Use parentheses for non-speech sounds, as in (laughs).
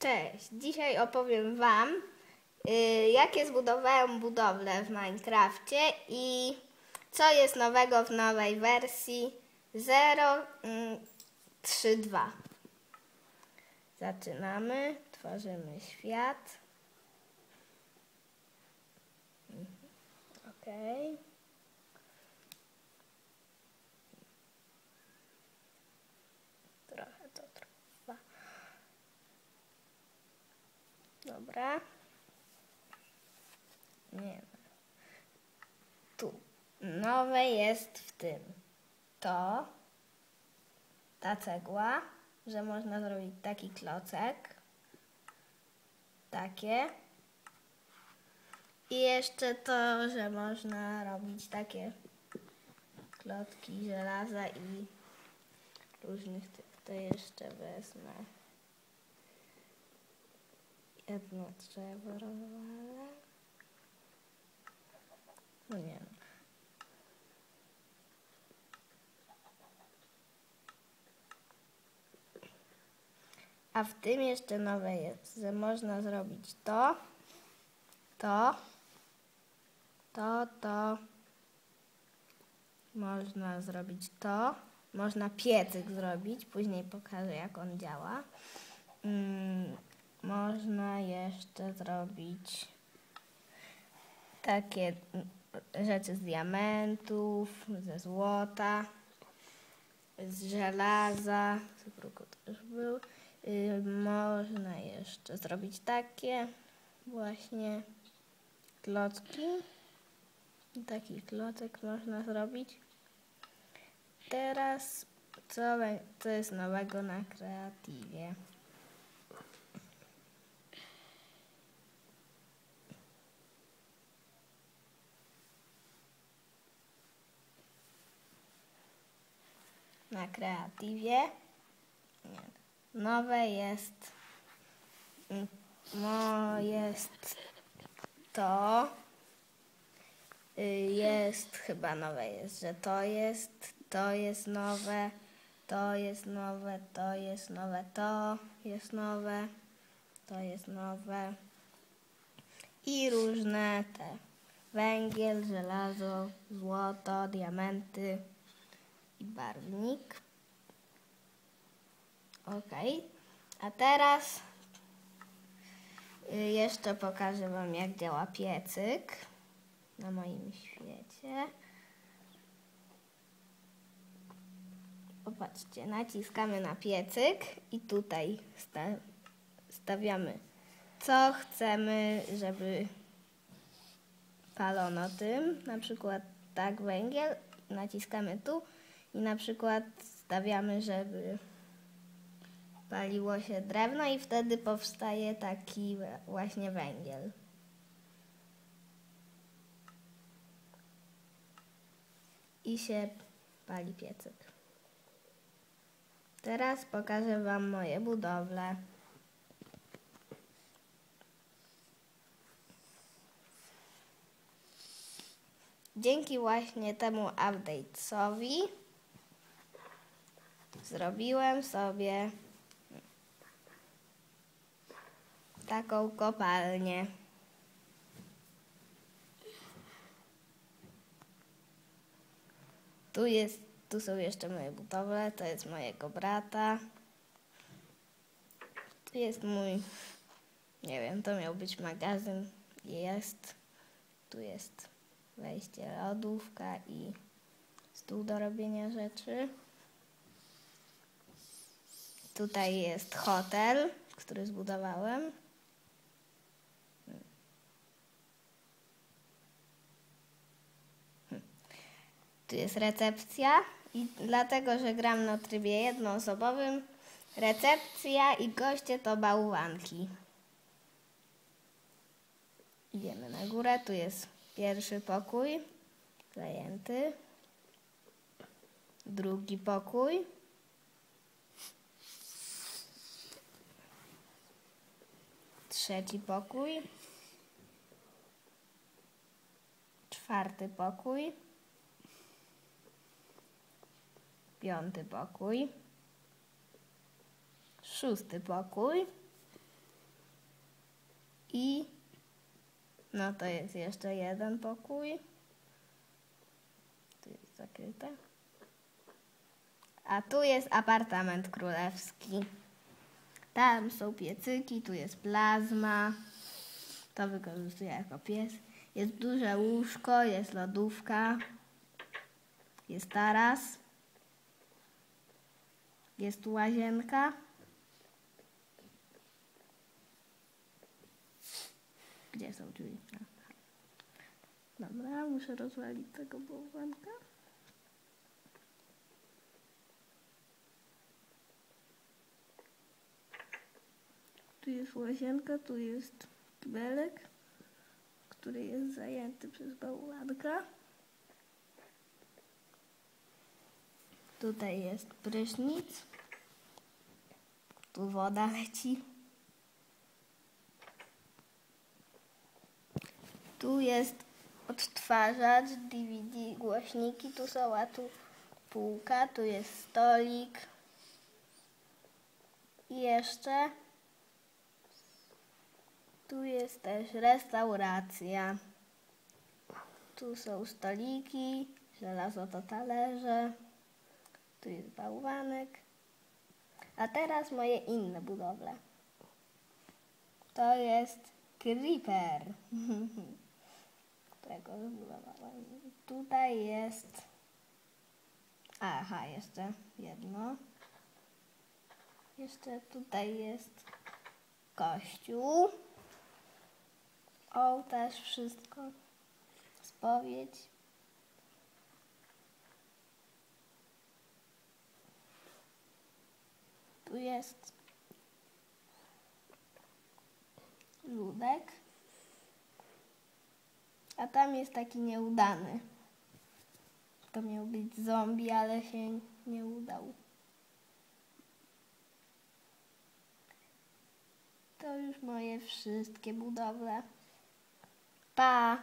Cześć! Dzisiaj opowiem Wam, y, jakie zbudowałem budowle w Minecrafcie i co jest nowego w nowej wersji 0.3.2. Zaczynamy, tworzymy świat. Mhm, Ok. Dobra. Nie ma. Tu. Nowe jest w tym. To. Ta cegła, że można zrobić taki klocek. Takie. I jeszcze to, że można robić takie klocki żelaza i różnych tych. To jeszcze wezmę. Jedno drzewo rozwalę. No nie. A w tym jeszcze nowe jest, że można zrobić to, to, to, to. Można zrobić to. Można piecyk zrobić. Później pokażę, jak on działa. Mm, można jeszcze zrobić takie rzeczy z diamentów, ze złota, z żelaza. Z też był. Y, można jeszcze zrobić takie właśnie klocki. Taki klocek można zrobić. Teraz co, co jest nowego na kreatywie? Na kreatywie. Nie. nowe jest mm, no jest to Y, jest chyba nowe jest, że to jest, to jest nowe, to jest nowe, to jest nowe, to jest nowe, to jest nowe. I różne te. Węgiel, żelazo, złoto, diamenty i barwnik. Ok, a teraz y, jeszcze pokażę Wam jak działa piecyk na moim świecie. Popatrzcie, naciskamy na piecyk i tutaj sta stawiamy co chcemy, żeby palono tym. Na przykład tak węgiel, naciskamy tu i na przykład stawiamy, żeby paliło się drewno i wtedy powstaje taki właśnie węgiel. i się pali piecyk. Teraz pokażę Wam moje budowle. Dzięki właśnie temu update'owi zrobiłem sobie taką kopalnię. Tu jest, tu są jeszcze moje budowle, to jest mojego brata. Tu jest mój, nie wiem, to miał być magazyn, jest. Tu jest wejście, lodówka i stół do robienia rzeczy. Tutaj jest hotel, który zbudowałem. Tu jest recepcja i dlatego, że gram na trybie jednoosobowym, recepcja i goście to bałwanki. Idziemy na górę, tu jest pierwszy pokój zajęty, drugi pokój. Trzeci pokój. Czwarty pokój. Piąty pokój. Szósty pokój. I no to jest jeszcze jeden pokój. Tu jest zakryte. A tu jest apartament królewski. Tam są piecyki, tu jest plazma. To wykorzystuję jako pies. Jest duże łóżko, jest lodówka. Jest taras. Jest tu łazienka. Gdzie są drzwi? Dobra, muszę rozwalić tego bałwanka. Tu jest łazienka, tu jest kibelek, który jest zajęty przez bałwanka. Tutaj jest prysznic. Tu woda leci. Tu jest odtwarzacz, DVD, głośniki, tu są, a tu półka, tu jest stolik. I jeszcze tu jest też restauracja. Tu są stoliki, żelazo to talerze. Tu jest bałwanek. A teraz moje inne budowle. To jest creeper, (laughs) którego zbudowałem. Tutaj jest... Aha, jeszcze jedno. Jeszcze tutaj jest kościół. Ołtarz, wszystko. Spowiedź. Tu jest ludek. A tam jest taki nieudany. To miał być zombie, ale się nie udał. To już moje wszystkie budowle. 把